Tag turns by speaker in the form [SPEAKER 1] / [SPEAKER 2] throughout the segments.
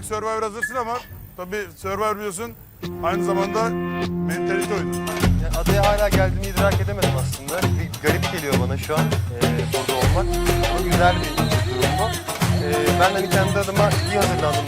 [SPEAKER 1] olarak Survivor hazırsın ama tabii Survivor biliyorsun aynı zamanda mentalite oyunu.
[SPEAKER 2] Yani adaya hala geldiğimi idrak edemedim aslında. Bir garip geliyor bana şu an e, burada olmak. Ama güzel bir durum bu. E, ben de kendi adıma iyi düşünüyorum.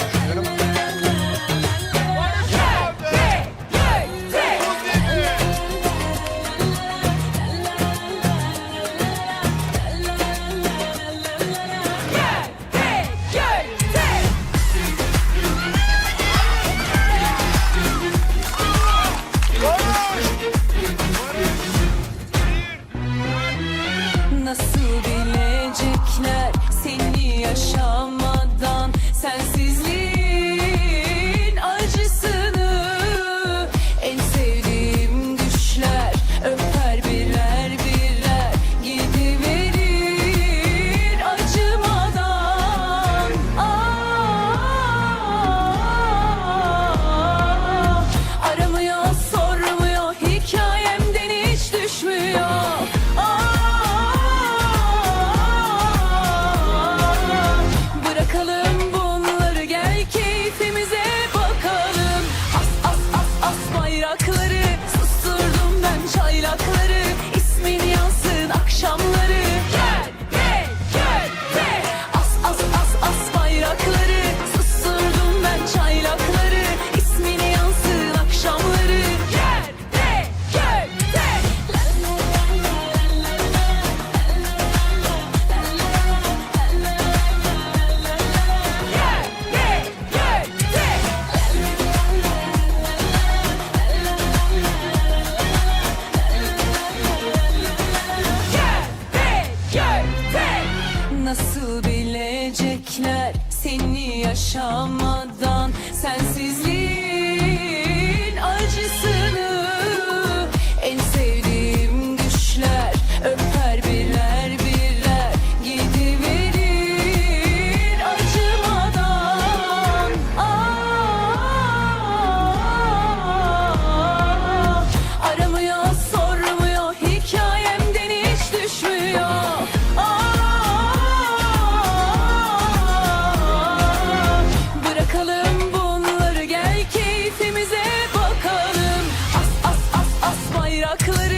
[SPEAKER 2] nasıl bilecekler seni yaşamadan sensizliği? Dudakları